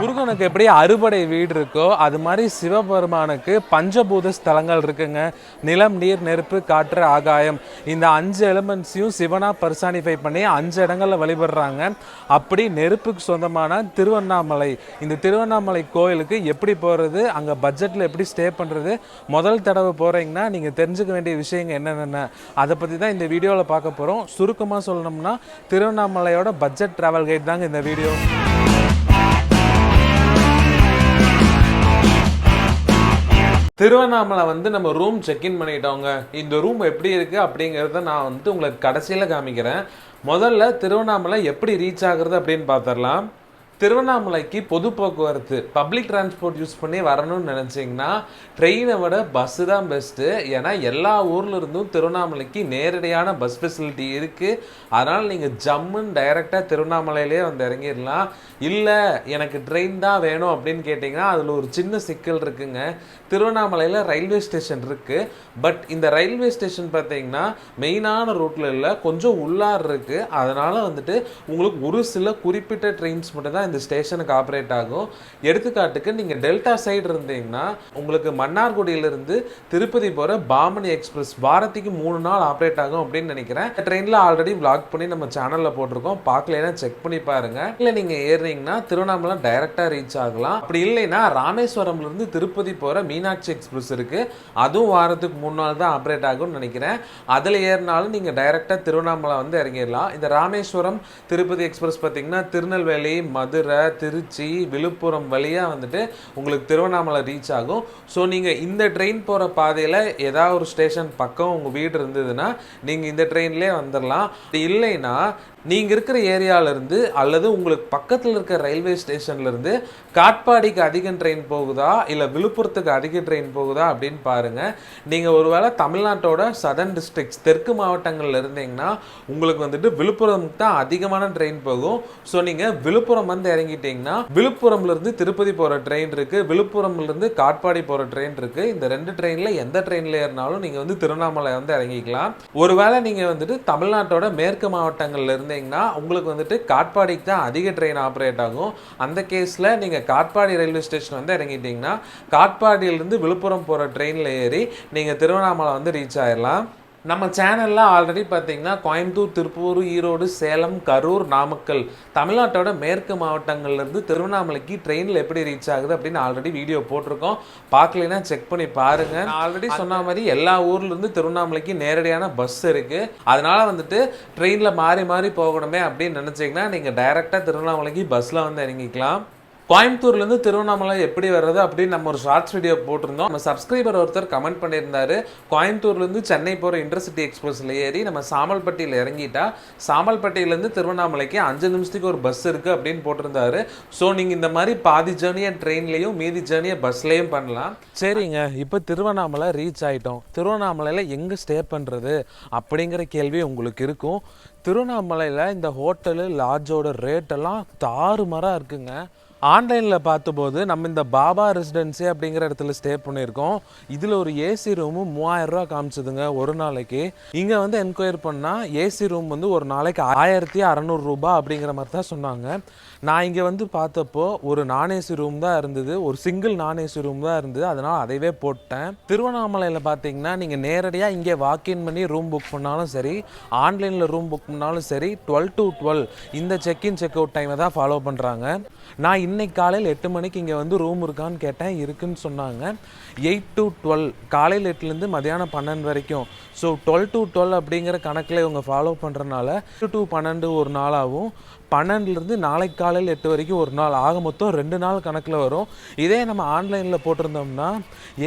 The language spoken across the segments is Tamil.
முருகனுக்கு எப்படி அறுபடை வீடு இருக்கோ அது மாதிரி சிவபெருமானுக்கு பஞ்சபூத ஸ்தலங்கள் இருக்குங்க. நிலம் நீர் நெருப்பு காற்று ஆகாயம். இந்த அஞ்சு எலிமெண்ட்ஸையும் சிவனாக பர்சானிஃபை பண்ணி அஞ்சு இடங்களில் வழிபடுறாங்க. அப்படி நெருப்புக்கு சொந்தமான திருவண்ணாமலை. இந்த திருவண்ணாமலை கோயிலுக்கு எப்படி போகிறது அங்கே பட்ஜெட்டில் எப்படி ஸ்டே பண்ணுறது முதல் தடவை போகிறீங்கன்னா நீங்கள் தெரிஞ்சுக்க வேண்டிய விஷயங்கள் என்னென்ன அதை பற்றி தான் இந்த வீடியோவில் பார்க்க போகிறோம் சுருக்கமாக சொல்லணும்னா திருவண்ணாமலையோட பட்ஜெட் ட்ராவல் கைட் தாங்க இந்த வீடியோ. திருவண்ணாமலை வந்து நம்ம ரூம் செக்இன் பண்ணிட்டோங்க. இந்த ரூம் எப்படி இருக்குது அப்படிங்கிறத நான் வந்து உங்களுக்கு கடைசியில் காமிக்கிறேன். முதல்ல திருவண்ணாமலை எப்படி ரீச் ஆகுறது அப்படின்னு பார்த்துடலாம். திருவண்ணாமலைக்கு பொது போக்குவரத்து பப்ளிக் டிரான்ஸ்போர்ட் யூஸ் பண்ணி வரணும்னு நினச்சிங்கன்னா ட்ரெயினை விட பஸ்ஸு தான் பெஸ்ட்டு ஏன்னா எல்லா ஊரில் இருந்தும் திருவண்ணாமலைக்கு நேரடியான பஸ் ஃபெசிலிட்டி இருக்குது அதனால் நீங்கள் ஜம்முன்னு டைரெக்டாக திருவண்ணாமலையிலே வந்து இறங்கிடலாம். இல்லை எனக்கு ட்ரெயின் தான் வேணும் அப்படின்னு கேட்டிங்கன்னா அதில் ஒரு சின்ன சிக்கல் இருக்குங்க. திருவண்ணாமலையில் ரயில்வே ஸ்டேஷன் இருக்குது பட் இந்த ரயில்வே ஸ்டேஷன் பார்த்தீங்கன்னா மெயினான ரூட்டில் இல்லை கொஞ்சம் உள்ளார் இருக்குது அதனால் வந்துட்டு உங்களுக்கு ஒரு சில குறிப்பிட்ட ட்ரெயின்ஸ் மட்டும் தான் இந்த ஸ்டேஷனுக்கு ஆப்ரேட் ஆகும். எடுத்துக்காட்டுக்கு நீங்கள் டெல்டா சைடு இருந்தீங்கன்னா உங்களுக்கு மன்னார்குடியிலிருந்து திருப்பதி போகிற பாமணி எக்ஸ்பிரஸ் வாரத்துக்கு மூணு நாள் ஆப்ரேட் ஆகும் அப்படின்னு நினைக்கிறேன். ட்ரெயினில் ஆல்ரெடி vlog பண்ணி நம்ம சேனலில் போட்டிருக்கோம். பார்க்கலைன்னா செக் பண்ணி பாருங்கள் இல்லை நீங்கள் ஏறுனீங்கன்னா திருவண்ணாமலை டைரெக்டாக ரீச் ஆகலாம். அப்படி இல்லைன்னா ராமேஸ்வரம்லேருந்து திருப்பதி போகிற மீனாட்சி எக்ஸ்பிரஸ் இருக்குது அதுவும் வாரத்துக்கு மூணு நாள் தான் ஆப்ரேட் ஆகும்னு நினைக்கிறேன். அதில் ஏறினாலும் நீங்கள் டைரெக்டாக திருவண்ணாமலை வந்து இறங்கிடலாம். இந்த ராமேஸ்வரம் திருப்பதி எக்ஸ்பிரஸ் பார்த்தீங்கன்னா திருநெல்வேலி மது மதுரை திருச்சி விழுப்புரம் வழியாக வந்துட்டு உங்களுக்கு திருவண்ணாமலை ரீச் ஆகும். ஸோ நீங்கள் இந்த ட்ரெயின் போகிற பாதையில் ஏதாவது ஒரு ஸ்டேஷன் பக்கம் உங்கள் வீடு இருந்ததுன்னா நீங்கள் இந்த ட்ரெயின்லேயே வந்துடலாம் இல்லைன்னா நீங்கள் இருக்கிற ஏரியாவிலேருந்து அல்லது உங்களுக்கு பக்கத்தில் இருக்கிற ரயில்வே ஸ்டேஷன்லேருந்து காட்பாடிக்கு அதிக ட்ரெயின் போகுதா? இல்லை விழுப்புரத்துக்கு அதிக ட்ரெயின் போகுதா? அப்படின்னு பாருங்கள் நீங்கள் ஒருவேளை தமிழ்நாட்டோட சதர்ன் டிஸ்ட்ரிக்ஸ் தெற்கு மாவட்டங்களில் இருந்தீங்கன்னா உங்களுக்கு வந்துட்டு விழுப்புரமுக்கு தான் அதிகமான ட்ரெயின் போகும். ஸோ நீங்கள் விழுப்புரம் வந்து இறங்கிட்டீங்கன்னா விழுப்புரம்லேருந்து திருப்பதி போகிற ட்ரெயின் இருக்குது விழுப்புரம்லேருந்து காட்பாடி போகிற ட்ரெயின் இருக்குது இந்த ரெண்டு ட்ரெயினில் எந்த ட்ரெயினில் ஏறினாலும் நீங்கள் வந்து திருவண்ணாமலை வந்து இறங்கிக்கலாம். ஒருவேளை நீங்கள் வந்துட்டு தமிழ்நாட்டோட மேற்கு மாவட்டங்கள்ல இருந்தீங்கன்னா உங்களுக்கு வந்துட்டு காட்பாடிக்கு தான் அதிக ட்ரெயின் ஆப்ரேட் ஆகும். அந்த கேஸில் நீங்கள் காட்பாடி ரயில்வே ஸ்டேஷன் வந்து இறங்கிட்டீங்கன்னா காட்பாடியிலேருந்து விழுப்புரம் போகிற ட்ரெயினில் ஏறி நீங்கள் திருவண்ணாமலை வந்து ரீச் ஆயிடலாம் நம்ம சேனலில் ஆல்ரெடி பார்த்தீங்கன்னா கோயம்புத்தூர் திருப்பூர் ஈரோடு சேலம் கரூர் நாமக்கல் தமிழ்நாட்டோட மேற்கு மாவட்டங்கள்லேருந்து திருவண்ணாமலைக்கு ட்ரெயினில் எப்படி ரீச் ஆகுது அப்படின்னு ஆல்ரெடி வீடியோ போட்டிருக்கோம். பார்க்கலைன்னா செக் பண்ணி பாருங்கள் ஆல்ரெடி சொன்ன மாதிரி எல்லா ஊர்லேருந்து திருவண்ணாமலைக்கு நேரடியான பஸ் இருக்குது அதனால வந்துட்டு ட்ரெயினில் மாறி மாறி போகணுமே அப்படின்னு நினச்சிங்கன்னா நீங்கள் டைரெக்டாக திருவண்ணாமலைக்கு பஸ்ஸில் வந்து இறங்கிக்கலாம். கோயம்புத்தூர்லேருந்து திருவண்ணாமலை எப்படி வர்றது அப்படின்னு நம்ம ஒரு ஷார்ட்ஸ் வீடியோ போட்டிருந்தோம். நம்ம சப்ஸ்கிரைபர் ஒருத்தர் கமெண்ட் பண்ணியிருந்தாரு. கோயம்புத்தூர்லேருந்து சென்னை போகிற இன்டர்சிட்டி எக்ஸ்பிரஸில் ஏறி நம்ம சாமல்பட்டியில் இறங்கிட்டா. சாமல்பட்டியிலேருந்து திருவண்ணாமலைக்கு அஞ்சு நிமிஷத்துக்கு ஒரு பஸ் இருக்குது அப்படின்னு போட்டிருந்தாரு. ஸோ நீங்கள் இந்த மாதிரி பாதி ஜேர்னியை ட்ரெயின்லேயும் மீதி ஜேர்னியை பஸ்லேயும் பண்ணலாம். சரிங்க. இப்போ திருவண்ணாமலை ரீச் ஆகிட்டோம் திருவண்ணாமலையில் எங்கே ஸ்டே பண்ணுறது அப்படிங்கிற கேள்வி உங்களுக்கு இருக்கும். திருவண்ணாமலையில் இந்த ஹோட்டலு லாட்ஜோட ரேட்டெல்லாம் தாறுமாறாக இருக்குங்க. ஆன்லைனில் பார்த்தபோது நம்ம இந்த பாபா ரெசிடென்சி அப்படிங்கிற இடத்துல ஸ்டே பண்ணியிருக்கோம். இதில் ஒரு ஏசி ரூமு மூவாயிரம் ரூபா காமிச்சதுங்க ஒரு நாளைக்கு. இங்கே வந்து என்கொயர் பண்ணால் ஏசி ரூம் வந்து ஒரு நாளைக்கு ஆயிரத்தி அறநூறுரூபா அப்படிங்கிற மாதிரி தான் சொன்னாங்க. நான் இங்கே வந்து பார்த்தப்போ ஒரு நான் ஏசி ரூம் தான் இருந்தது. ஒரு சிங்கிள் நான் ஏசி ரூம் தான் இருந்தது. அதனால் அதைவே போட்டேன். திருவண்ணாமலையில் பார்த்தீங்கன்னா நீங்கள் நேரடியாக இங்கே வாக்இன் பண்ணி ரூம் புக் பண்ணாலும் சரி ஆன்லைனில் ரூம் புக் பண்ணாலும் சரி டுவெல் டு டுவெல் இந்த செக்இன் செக் அவுட் டைமை தான் ஃபாலோ பண்ணுறாங்க நான் இன்னைக்கு காலையில் எட்டு மணிக்கு இங்கே வந்து ரூம் இருக்கான்னு கேட்டேன் இருக்குன்னு சொன்னாங்க. எயிட் டு டுவெல் காலையில் எட்டுலேருந்து மதியானம் பன்னெண்டு வரைக்கும். ஸோ டுவெல் டு டுவெல் அப்படிங்கிற கணக்கில் இவங்க ஃபாலோ பண்ணுறனால எட்டு டு பன்னெண்டு ஒரு நாளாகவும் பன்னெண்டுலேருந்து நாளைக்கு காலையில் எட்டு வரைக்கும் ஒரு நாள். ஆக மொத்தம் ரெண்டு நாள் கணக்கில் வரும். இதே நம்ம ஆன்லைனில் போட்டிருந்தோம்னா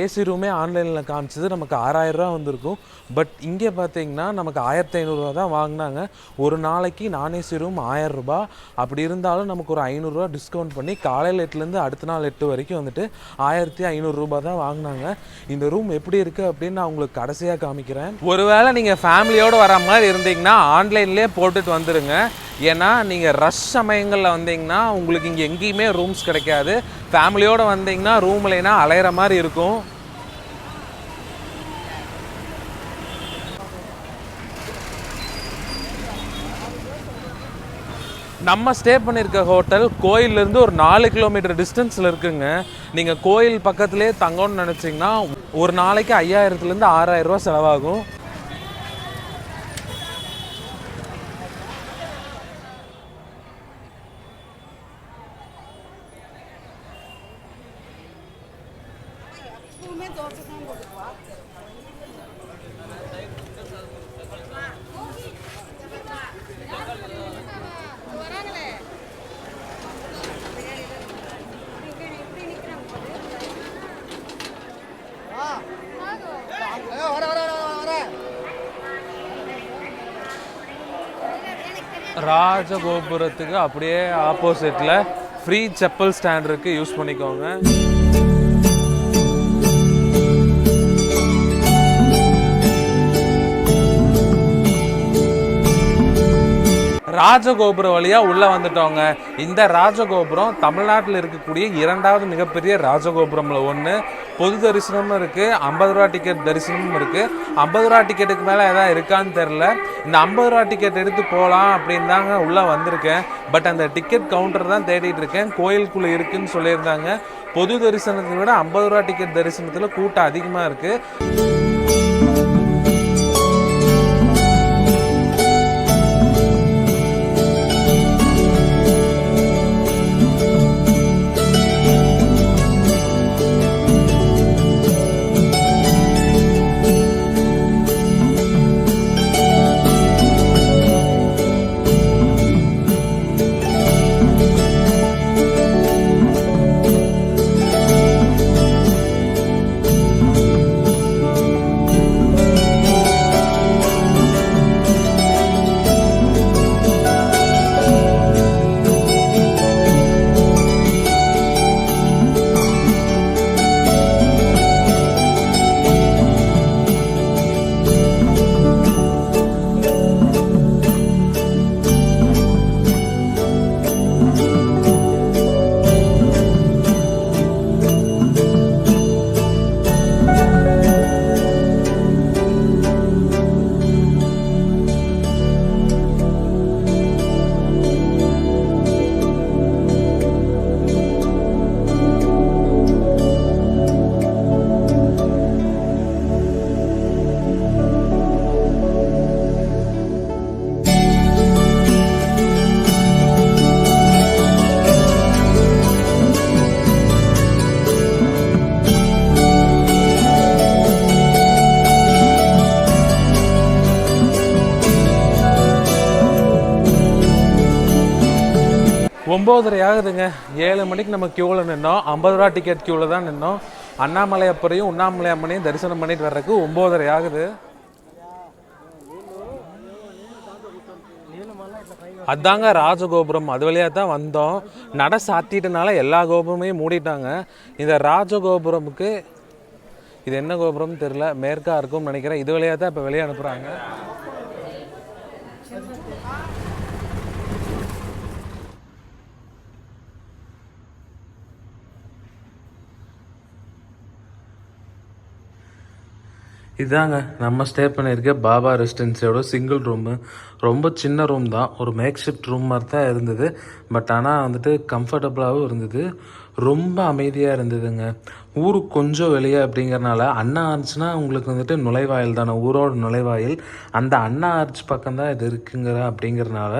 ஏசி ரூமே ஆன்லைனில் காமிச்சது நமக்கு ஆறாயிரரூவா வந்திருக்கும். பட் இங்கே பார்த்தீங்கன்னா நமக்கு ஆயிரத்தி ஐநூறுரூவா தான் வாங்கினாங்க. ஒரு நாளைக்கு நான் ஏசி ரூம் ஆயிரரூபா அப்படி இருந்தாலும் நமக்கு ஒரு ஐநூறுரூவா டிஸ்கவுண்ட் பண்ணி காலையில் எட்டுலேருந்து அடுத்த நாள் எட்டு வரைக்கும் வந்துட்டு ஆயிரத்தி ஐநூறுரூபா தான் வாங்கினாங்க. இந்த ரூம் எப்படி இருக்குது அப்படின்னு நான் உங்களுக்கு கடைசியாக காமிக்கிறேன். ஒருவேளை நீங்கள் ஃபேமிலியோடு வர மாதிரி இருந்தீங்கன்னா ஆன்லைன்லேயே போட்டுட்டு வந்துடுங்க ஏன்னா நீங்கள் ரஷ் சமயங்களில் வந்தீங்கன்னா உங்களுக்கு இங்கே எங்கேயுமே ரூம்ஸ் கிடைக்காது. ஃபேமிலியோடு வந்தீங்கன்னா ரூம்லைனா அலையிற மாதிரி இருக்கும். நம்ம ஸ்டே பண்ணியிருக்க ஹோட்டல் கோயிலிருந்து ஒரு நாலு கிலோமீட்டர் டிஸ்டன்ஸில் இருக்குங்க. நீங்கள் கோயில் பக்கத்துலேயே தங்கணும்னு நினச்சிங்கன்னா ஒரு நாளைக்கு ஐயாயிரத்துலேருந்து ஆறாயிரம் செலவாகும். ராஜகோபுரத்துக்கு அப்படியே ஆப்போசிட்டில் ஃப்ரீ செப்பல் ஸ்டாண்ட் இருக்குது யூஸ் பண்ணிக்கோங்க. ராஜகோபுரம் வழியாக உள்ளே வந்துட்டோங்க இந்த ராஜகோபுரம் தமிழ்நாட்டில் இருக்கக்கூடிய இரண்டாவது மிகப்பெரிய ராஜகோபுரமில் ஒன்று பொது தரிசனமும் இருக்குது ஐம்பது ரூபா டிக்கெட் தரிசனமும் இருக்குது ஐம்பது ரூபா டிக்கெட்டுக்கு மேலே எதாவது இருக்கான்னு தெரில இந்த ஐம்பது ரூபா டிக்கெட் எடுத்து போகலாம் அப்படின்னு தாங்க உள்ளே வந்திருக்கேன். பட் அந்த டிக்கெட் கவுண்டர் தான் தேடிட்டு இருக்கேன். கோயிலுக்குள்ளே இருக்குன்னு சொல்லியிருந்தாங்க. பொது தரிசனத்தை விட ஐம்பது ரூபா டிக்கெட் தரிசனத்தில் கூட்டம் அதிகமாக இருக்குது ஒம்போதரை ஆகுதுங்க. ஏழு மணிக்கு நம்ம க்யூவில் நின்னோம். ஐம்பது ரூபா டிக்கெட் க்யூவில் தான் நின்னோம். அண்ணாமலை அப்பரையும் உண்ணாமலை அம்மனையும் தரிசனம் பண்ணிட்டு வர்றதுக்கு ஒம்போதரை ஆகுது. அதாங்க ராஜகோபுரம். அது வழியாக தான் வந்தோம். நட சாத்திட்டனால எல்லா கோபுரமையும் மூடிட்டாங்க. இந்த ராஜகோபுரமுக்கு இது என்ன கோபுரம்னு தெரில மேற்கா இருக்கும்னு நினைக்கிறேன். இது வழியாக தான் இப்போ வெளியே அனுப்புகிறாங்க இதாங்க நம்ம ஸ்டே பண்ணியிருக்க பாபா ரெசிடென்சியோட சிங்கிள் ரூமு ரொம்ப சின்ன ரூம் தான். ஒரு மேக் ஷிஃப்ட் ரூம் மாதிரி தான் இருந்தது. பட் ஆனால் வந்துட்டு கம்ஃபர்டபுளாகவும் இருந்தது. ரொம்ப அமைதியாக இருந்ததுங்க. ஊருக்கு கொஞ்சம் வெளியே அப்படிங்கிறனால அண்ணா ஆர்ச்னா உங்களுக்கு வந்துட்டு நுழைவாயில் தானே. ஊரோட நுழைவாயில். அந்த அண்ணா ஆர்ச் பக்கம் தான் இது இருக்குங்கிற அப்படிங்கிறனால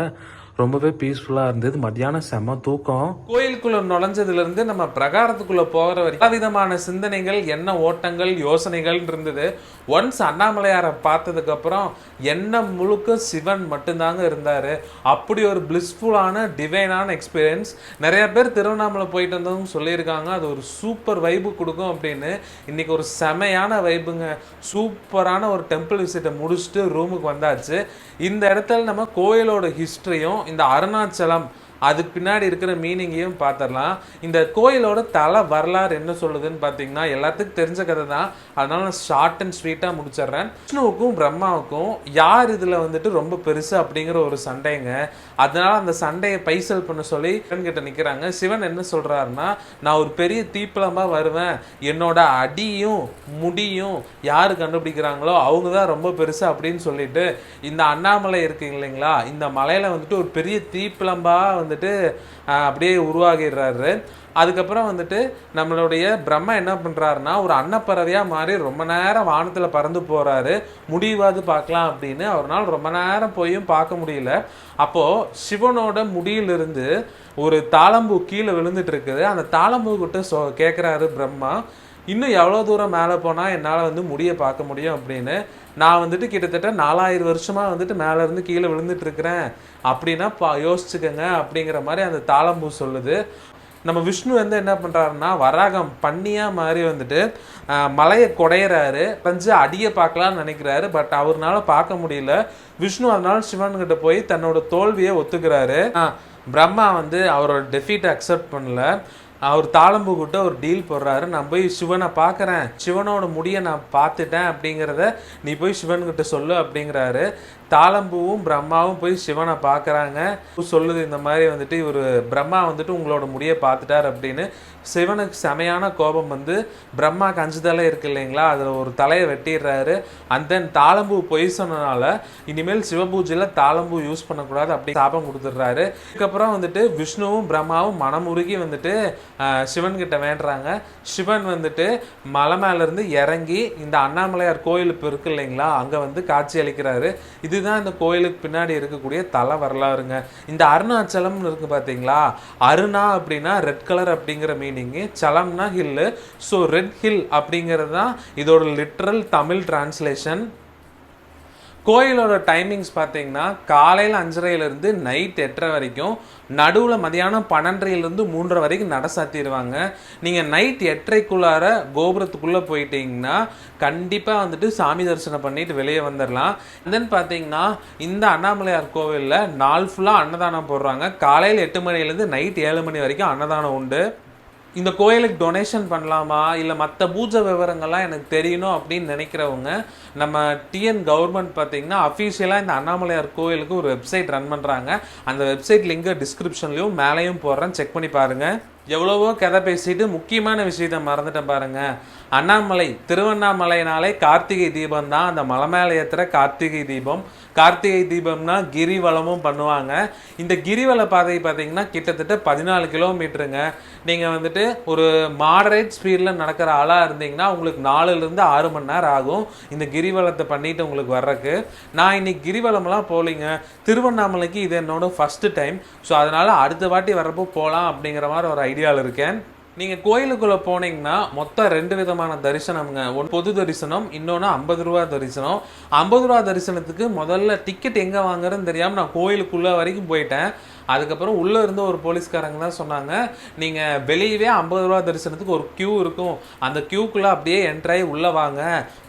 ரொம்பவே பீஸ்ஃபுல்லாக இருந்தது. மத்தியானம் செம தூக்கம். கோயிலுக்குள்ள நுழைஞ்சதுலேருந்து நம்ம பிரகாரத்துக்குள்ள போகிற வரைக்கும் விதமான சிந்தனைகள் என்ன ஓட்டங்கள் யோசனைகள் இருந்தது. ஒன்ஸ் அண்ணாமலையாரை பார்த்ததுக்கப்புறம் என்ன முழுக்க சிவன் மட்டும்தாங்க இருந்தார். அப்படி ஒரு பிளிஸ்ஃபுல்லான டிவைனான எக்ஸ்பீரியன்ஸ் நிறைய பேர் திருவண்ணாமலை போயிட்டு வந்தவங்க சொல்லியிருக்காங்க அது ஒரு சூப்பர் வைபு கொடுக்கும் அப்படின்னு. இன்னைக்கு ஒரு செமையான வைப்புங்க சூப்பரான ஒரு டெம்பிள் விசிட்டை முடிச்சுட்டு ரூமுக்கு வந்தாச்சு. இந்த இடத்துல நம்ம கோயிலோட ஹிஸ்ட்ரியும் இந்த அருணாச்சலம் அதுக்கு பின்னாடி இருக்கிற மீனிங்கையும் பார்த்துடலாம். இந்த கோயிலோட தலை வரலாறு என்ன சொல்லுதுன்னு பார்த்தீங்கன்னா எல்லாத்துக்கும் தெரிஞ்ச கதை தான். அதனால நான் ஷார்ட் அண்ட் ஸ்வீட்டாக முடிச்சிடுறேன். விஷ்ணுவுக்கும் பிரம்மாவுக்கும் யார் இதில் வந்துட்டு ரொம்ப பெருசு அப்படிங்கிற ஒரு சண்டைங்க. அதனால அந்த சண்டையை பைசல் பண்ண சொல்லி சிவன் கிட்ட நிற்கிறாங்க சிவன் என்ன சொல்கிறாருன்னா நான் ஒரு பெரிய தீப்பளமா வருவேன். என்னோட அடியும் முடியும் யார் கண்டுபிடிக்கிறாங்களோ அவங்க தான் ரொம்ப பெருசு அப்படின்னு சொல்லிட்டு இந்த அண்ணாமலை இருக்கு இல்லைங்களா? இந்த மலையில் வந்துட்டு ஒரு பெரிய தீப்பிளம்பா வந்துட்டு அப்படியே உருவாகிடுறாரு. அதுக்கப்புறம் வந்துட்டு நம்மளுடைய பிரம்மா என்ன பண்ணுறாருன்னா ஒரு அன்னப்பறவையாக மாறி ரொம்ப நேரம் வானத்தில் பறந்து போகிறாரு முடிவாது பார்க்கலாம் அப்படின்னு அவரால் ரொம்ப நேரம் போயும் பார்க்க முடியல. அப்போது சிவனோட முடியிலிருந்து ஒரு தாளம்பூ கீழே விழுந்துட்டு இருக்குது அந்த தாளம்பூ கிட்ட சொ கேட்குறாரு பிரம்மா இன்னும் எவ்வளோ தூரம் மேலே போனால் என்னால் வந்து முடிய பார்க்க முடியும்? அப்படின்னு. நான் வந்துட்டு கிட்டத்தட்ட நாலாயிரம் வருஷமாக வந்துட்டு மேலே இருந்து கீழே விழுந்துட்டு இருக்கிறேன் அப்படின்னா பா யோசிச்சுக்கோங்க. அப்படிங்கிற மாதிரி அந்த தாளம்பூ சொல்லுது. நம்ம விஷ்ணு வந்து என்ன பண்ணுறாருன்னா வராகம் பண்ணியாக மாதிரி வந்துட்டு மலையை குடையிறாரு. பஞ்சு அடியை பார்க்கலாம்னு நினைக்கிறாரு. பட் அவர்னால பார்க்க முடியல. விஷ்ணு அதனால சிவன் கிட்ட போய் தன்னோட தோல்வியை ஒத்துக்கிறாரு. பிரம்மா வந்து அவரோட டெஃபீட்டை அக்செப்ட் பண்ணல. அவர் தாளம்பு கிட்ட ஒரு டீல் போடுறாரு. நான் போய் சிவனை பார்க்குறேன். சிவனோட முடியை நான் பார்த்துட்டேன் அப்படிங்கிறத நீ போய் சிவன்கிட்ட சொல்லு அப்படிங்கிறாரு. தாளம்பூவும் பிரம்மாவும் போய் சிவனை பார்க்குறாங்க. சொல்லுது இந்த மாதிரி வந்துட்டு இவர் பிரம்மா வந்துட்டு உங்களோட முடியை பார்த்துட்டார் அப்படின்னு சிவனுக்கு செமையான கோபம் வந்து பிரம்மாக்கு அஞ்சு தலை இருக்கு இல்லைங்களா? அதில் ஒரு தலையை வெட்டிடுறாரு. அண்ட் தென் தாளம்பூ பொய் சொன்னனால இனிமேல் சிவபூஜையில் தாளம்பூ யூஸ் பண்ணக்கூடாது அப்படி சாபம் கொடுத்துட்றாரு. இதுக்கப்புறம் வந்துட்டு விஷ்ணுவும் பிரம்மாவும் மனமுருகி வந்துட்டு சிவன்கிட்ட சிவன் வேண்டுறாங்க. சிவன் வந்துட்டு மலை மேலேருந்து இறங்கி இந்த அண்ணாமலையார் கோயில் இப்போ இருக்கு இல்லைங்களா? அங்கே வந்து காட்சி அளிக்கிறாரு. இதுதான் இந்த கோயிலுக்கு பின்னாடி இருக்கக்கூடிய தலை வரலாறுங்க. இந்த அருணாச்சலம்னு இருக்கு பார்த்தீங்களா அருணா அப்படின்னா ரெட் கலர் அப்படிங்கிற மீன் மீனிங்கு சலம்னா ஹில்லு ஸோ ரெட் ஹில் அப்படிங்கிறது தான் இதோட லிட்ரல் தமிழ் டிரான்ஸ்லேஷன் கோயிலோட டைமிங்ஸ் பார்த்தீங்கன்னா காலையில் அஞ்சரையிலேருந்து நைட் எட்டரை வரைக்கும் நடுவில் மதியானம் பன்னெண்டரைலேருந்து மூன்றரை வரைக்கும் நட சாத்திடுவாங்க. நீங்கள் நைட் எட்டரைக்குள்ளார கோபுரத்துக்குள்ளே போயிட்டீங்கன்னா கண்டிப்பாக வந்துட்டு சாமி தரிசனம் பண்ணிட்டு வெளியே வந்துடலாம் தென் பார்த்தீங்கன்னா இந்த அண்ணாமலையார் கோவிலில் நாள் ஃபுல்லாக அன்னதானம் போடுறாங்க. காலையில் எட்டு மணிலேருந்து நைட் ஏழு மணி வரைக்கும் அன்னதானம் உண்டு. இந்த கோயிலுக்கு டொனேஷன் பண்ணலாமா? இல்லை மற்ற பூஜை விவரங்கள்லாம் எனக்கு தெரியணும் அப்படின்னு நினைக்கிறவங்க நம்ம டிஎன் கவர்மெண்ட் பார்த்தீங்கன்னா அஃபீஷியலாக இந்த அண்ணாமலையார் கோயிலுக்கு ஒரு வெப்சைட் ரன் பண்ணுறாங்க அந்த வெப்சைட் லிங்க் டிஸ்கிரிப்ஷன்லையும் மேலேயும் போடுறேன். செக் பண்ணி பாருங்கள் எவ்வளவோ கதை பேசிட்டு முக்கியமான விஷயத்த மறந்துட்டேன் பாருங்க. அண்ணாமலை திருவண்ணாமலைனாலே கார்த்திகை தீபம் தான். அந்த மலை மேலே ஏற்றுற கார்த்திகை தீபம். கார்த்திகை தீபம்னா கிரிவலமும் பண்ணுவாங்க. இந்த கிரிவல பாதை பார்த்தீங்கன்னா கிட்டத்தட்ட பதினாலு கிலோமீட்டருங்க. நீங்கள் வந்துட்டு ஒரு மாடரேட் ஸ்பீடில் நடக்கிற ஆளாக இருந்தீங்கன்னா உங்களுக்கு நாலுலேருந்து ஆறு மணி நேரம் ஆகும். இந்த கிரிவலத்தை பண்ணிட்டு உங்களுக்கு வர்றதுக்கு. நான் இன்னைக்கு கிரிவலம்லாம் போகலீங்க. திருவண்ணாமலைக்கு இது என்னோட ஃபஸ்ட்டு டைம் ஸோ அதனால் அடுத்த வாட்டி வர்றப்போ போகலாம் அப்படிங்கிற மாதிரி ஒரு ஐடியாவில் இருக்கேன் நீங்கள் கோயிலுக்குள்ளே போனீங்கன்னா மொத்தம் ரெண்டு விதமான தரிசனம்ங்க. ஒன் பொது தரிசனம் இன்னொன்று ஐம்பது ரூபா தரிசனம். ஐம்பது ரூபா தரிசனத்துக்கு முதல்ல டிக்கெட் எங்கே வாங்குறதுன்னு தெரியாமல் நான் கோயிலுக்குள்ளே வரைக்கும் போயிட்டேன். அதுக்கப்புறம் உள்ளே இருந்த ஒரு போலீஸ்காரங்க தான் சொன்னாங்க நீங்கள் வெளியவே ஐம்பது ரூபா தரிசனத்துக்கு ஒரு க்யூ இருக்கும். அந்த க்யூக்குள்ளே அப்படியே என்ட்ராகி உள்ளே வாங்க.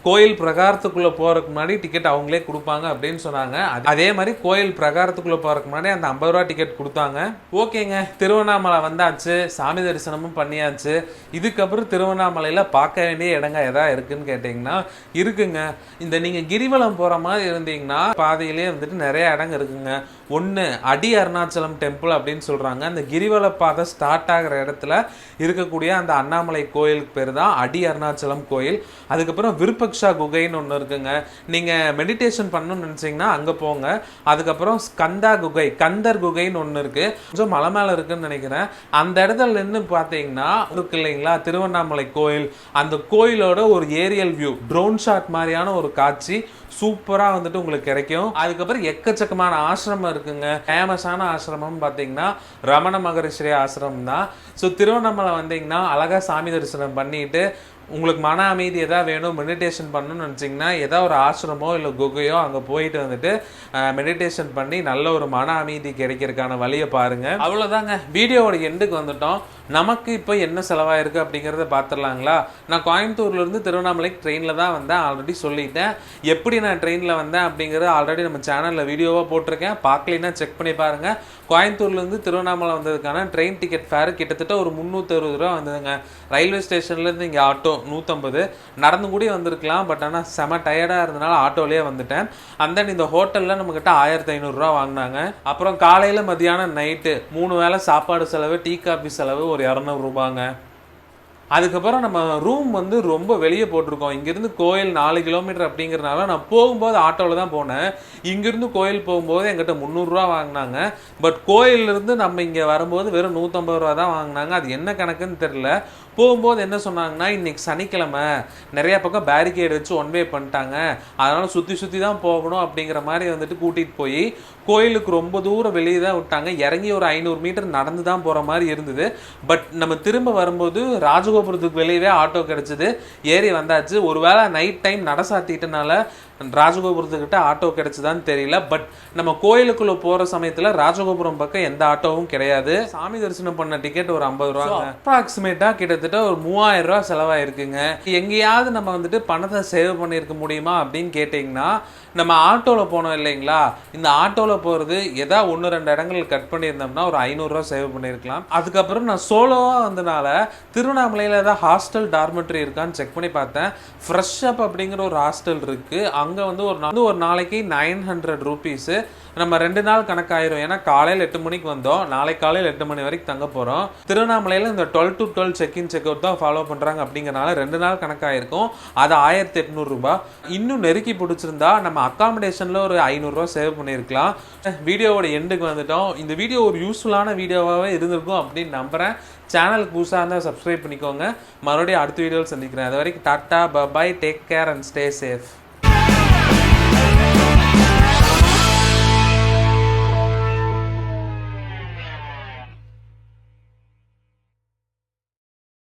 கோயில் பிரகாரத்துக்குள்ளே போகிறதுக்கு முன்னாடி டிக்கெட் அவங்களே கொடுப்பாங்க அப்படின்னு சொன்னாங்க. அதே மாதிரி கோயில் பிரகாரத்துக்குள்ளே போகிறதுக்கு முன்னாடி அந்த ஐம்பது ரூபா டிக்கெட் கொடுத்தாங்க. ஓகேங்க. திருவண்ணாமலை வந்தாச்சு. சாமி தரிசனமும் பண்ணியாச்சு. இதுக்கப்புறம் திருவண்ணாமலையில் பார்க்க வேண்டிய இடங்க எதா இருக்குன்னு கேட்டிங்கன்னா இருக்குங்க. இந்த நீங்கள் கிரிவலம் போகிற மாதிரி இருந்தீங்கன்னா பாதையிலே வந்துட்டு நிறைய இடங்க இருக்குங்க. ஒன்று அடி அருணாச்சலம் டெம்பிள் அப்படின்னு சொல்கிறாங்க அந்த கிரிவல பாதை ஸ்டார்ட் ஆகிற இடத்துல இருக்கக்கூடிய அந்த அண்ணாமலை கோயிலுக்கு பேர் தான் அடி அருணாச்சலம் கோயில். அதுக்கப்புறம் விருப்பக்ஷா குகைன்னு ஒன்று இருக்குங்க. நீங்கள் மெடிடேஷன் பண்ணணும்னு நினச்சிங்கன்னா அங்கே போங்க. அதுக்கப்புறம் ஸ்கந்தா குகை கந்தர் குகைன்னு ஒன்று இருக்குது கொஞ்சம் மலை மேலே இருக்குன்னு நினைக்கிறேன். அந்த இடத்துல நின்று பார்த்தீங்கன்னா இருக்கு இல்லைங்களா? திருவண்ணாமலை கோயில். அந்த கோயிலோட ஒரு ஏரியல் வியூ ட்ரோன் ஷாட் மாதிரியான ஒரு காட்சி. சூப்பராக வந்துட்டு உங்களுக்கு கிடைக்கும். அதுக்கப்புறம் எக்கச்சக்கமான ஆசிரமம் இருக்குங்க. ஃபேமஸான ஆசிரமம் பார்த்தீங்கன்னா ரமண மகரிஷி ஆசிரமம் தான் ஸோ திருவண்ணாமலை வந்தீங்கன்னா அழகா சாமி தரிசனம் பண்ணிட்டு உங்களுக்கு மன அமைதி எதாவது வேணும் மெடிடேஷன் பண்ணணும்னு நினச்சிங்கன்னா ஏதாவது ஒரு ஆசிரமோ இல்லை குகையோ அங்கே போயிட்டு வந்துட்டு மெடிடேஷன் பண்ணி நல்ல ஒரு மன அமைதி கிடைக்கிறதுக்கான வழியை பாருங்கள் அவ்வளோதாங்க வீடியோவோட எண்டுக்கு வந்துட்டோம். நமக்கு இப்போ என்ன செலவாயிருக்கு அப்படிங்கிறத பார்த்துடலாங்களா நான் கோயம்புத்தூர்லேருந்து திருவண்ணாமலைக்கு ட்ரெயினில் தான் வந்தேன் ஆல்ரெடி சொல்லிட்டேன். எப்படி நான் ட்ரெயினில் வந்தேன் அப்படிங்கிறது ஆல்ரெடி நம்ம சேனலில் வீடியோவாக போட்டிருக்கேன். பார்க்கலைன்னா செக் பண்ணி பாருங்கள் கோயம்புத்தூர்லேருந்து திருவண்ணாமலை வந்ததுக்கான ட்ரெயின் டிக்கெட் ஃபேர் கிட்டத்தட்ட ஒரு முந்நூற்றறுபது ரூபா வந்ததுங்க. ரயில்வே ஸ்டேஷன்லேருந்து இங்கே ஆட்டோ நூற்றம்பது நடந்து கூட வந்திருக்கலாம் பட் ஆனால் செம டயர்டாக இருந்தனால ஆட்டோலேயே வந்துட்டேன். அந்த இந்த ஹோட்டலில் நம்மக்கிட்ட ஆயிரத்தி ஐநூறுரூவா வாங்கினாங்க. அப்புறம் காலையில் மதியானம் நைட்டு மூணு வேளை சாப்பாடு செலவு டீ காபி செலவு ஒரு இரநூறுபாங்க அதுக்கப்புறம் நம்ம ரூம் வந்து ரொம்ப வெளியே போட்டிருக்கோம். இங்கேருந்து கோயில் நாலு கிலோமீட்டர் அப்படிங்கிறனால நான் போகும்போது ஆட்டோவில் தான் போனேன். இங்கேருந்து கோயில் போகும்போது எங்கிட்ட முந்நூறுரூவா வாங்கினாங்க. பட் கோயிலிருந்து நம்ம இங்கே வரும்போது வெறும் நூற்றம்பது ரூபா தான் வாங்கினாங்க. அது என்ன கணக்குன்னு தெரில போகும்போது என்ன சொன்னாங்கன்னா இன்றைக்கி சனிக்கிழமை. நிறையா பக்கம் பேரிகேட் வச்சு ஒன் வே பண்ணிட்டாங்க. அதனால் சுற்றி சுற்றி தான் போகணும் அப்படிங்கிற மாதிரி வந்துட்டு கூட்டிகிட்டு போய் கோயிலுக்கு ரொம்ப தூரம் வெளியே தான் விட்டாங்க. இறங்கி ஒரு ஐநூறு மீட்டர் நடந்து தான் போகிற மாதிரி இருந்தது. பட் நம்ம திரும்ப வரும்போது ராஜகோபுரத்துக்கு வெளியவே ஆட்டோ கிடச்சிது. ஏறி வந்தாச்சு. ஒருவேளை நைட் டைம் நட சாத்திட்டனால ராஜகோபுரத்துக்கிட்ட ஆட்டோ கிடைச்சதான்னு தெரியல. பட் நம்ம கோயிலுக்குள்ள போற சமயத்துல ராஜகோபுரம் பக்கம் எந்த ஆட்டோவும் கிடையாது. சாமி தரிசனம் பண்ண டிக்கெட் ஒரு ஐம்பது ரூபா. அப்ராக்சிமேட்டா கிட்டத்தட்ட ஒரு மூவாயிரம் ரூபா செலவாயிருக்குங்க. எங்கேயாவது நம்ம வந்துட்டு பணத்தை சேவ் பண்ணியிருக்க முடியுமா அப்படின்னு கேட்டிங்கன்னா நம்ம ஆட்டோவில் போனோம் இல்லைங்களா? இந்த ஆட்டோவில் போகிறது ஏதா ஒன்று ரெண்டு இடங்கள் கட் பண்ணியிருந்தோம்னா ஒரு ஐநூறுரூவா சேவ் பண்ணியிருக்கலாம். அதுக்கப்புறம் நான் சோலோவாக வந்தனால திருவண்ணாமலையில் ஏதாவது ஹாஸ்டல் டார்மெட்ரி இருக்கான்னு செக் பண்ணி பார்த்தேன். ஃப்ரெஷ் அப் அப்படிங்கிற ஒரு ஹாஸ்டல் இருக்குது அங்கே வந்து ஒரு வந்து ஒரு நாளைக்கு நைன் ஹண்ட்ரட் ருபீஸு நம்ம ரெண்டு நாள் கணக்காயிரும். ஏன்னா காலையில் எட்டு மணிக்கு வந்தோம். நாளை காலையில் எட்டு மணி வரைக்கும் தங்க போகிறோம் திருவண்ணாமலையில் இந்த twelve to twelve check in check out தான் ஃபாலோ பண்ணுறாங்க அப்படிங்கிறனால ரெண்டு நாள் கணக்காயிருக்கும். அது ஆயிரத்தி எட்நூறுரூபா இன்னும் நெருக்கி பிடிச்சிருந்தா நம்ம அக்காமடேஷனில் ஒரு ஐநூறுரூவா சேவ் பண்ணியிருக்கலாம். வீடியோவோட எண்டுக்கு வந்துட்டோம். இந்த வீடியோ ஒரு யூஸ்ஃபுல்லான வீடியோவாகவே இருந்திருக்கும் அப்படின்னு நம்புகிறேன் சேனலுக்கு புதுசாக இருந்தால் சப்ஸ்கிரைப் பண்ணிக்கோங்க. மறுபடியும் அடுத்த வீடியோவில் சந்திக்கிறேன். அது வரைக்கும் tata bye bye take care and stay safe